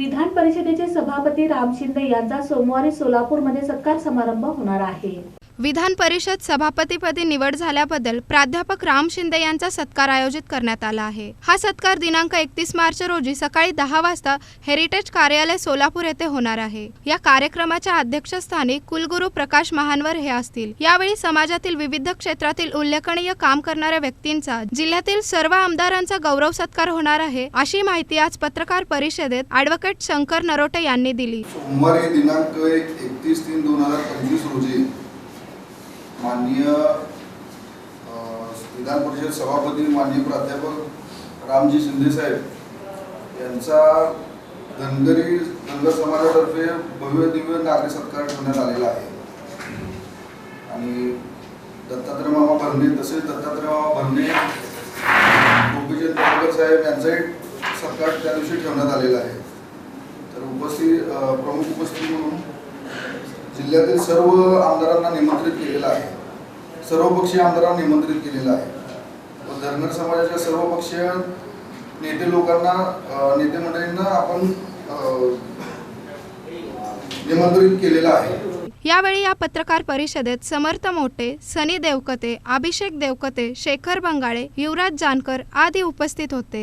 विधान परिषदेचे सभापती राम शिंदे यांचा सोमवारी सोलापूरमध्ये सत्कार समारंभ होणार आहे. विधान परिषद सभापतीपदी निवड झाल्याबद्दल प्राध्यापक राम शिंदे यांचा सत्कार आयोजित करण्यात आला आहे. हा सत्कार दिनांक एकतीस मार्च रोजी सकाळी दहा वाजता हेरिटेज कार्यालय सोलापूर येथे होणार आहे. या कार्यक्रमाच्या अध्यक्षस्थानी कुलगुरू प्रकाश महानवर हे असतील. यावेळी समाजातील विविध क्षेत्रातील उल्लेखनीय काम करणाऱ्या व्यक्तींचा जिल्ह्यातील सर्व आमदारांचा गौरव सत्कार होणार आहे अशी माहिती आज पत्रकार परिषदेत ॲडव्होकेट शंकर नरोटे यांनी दिली. सोमवारी दिनांक एकतीस तीन दोन हजार पंचवीस रोजी माननीय विधान परिषद सभापती माननीय प्राध्यापक रामजी शिंदेसाहेब यांचा धनगरी धनगर समाजातर्फे भव्य दिव्य नागरी सत्कार ठेवण्यात आलेला आहे. आणि दत्तात्रय मामा भरणे तसेच दत्तात्रय मामा भरणे गोपीचंद पडळकर साहेब यांचाही सत्कार त्या दिवशी ठेवण्यात आलेला आहे. तर उपस्थित प्रमुख उपस्थित म्हणून जिल्ह्यातील सर्व आमदारांना निमंत्रित सर्वपक्षीय आमदारांना निमंत्रित केलेलं आहे. व धनगर समाजाच्या सर्वपक्षीय नेते लोकांना नेते मंडळींना आपण निमंत्रित केलेलं आहे. यावेळी या पत्रकार परिषदेत समर्थ मोठे सनी देवकते अभिषेक देवकते शेखर बंगाळे युवराज जानकर आदी उपस्थित होते.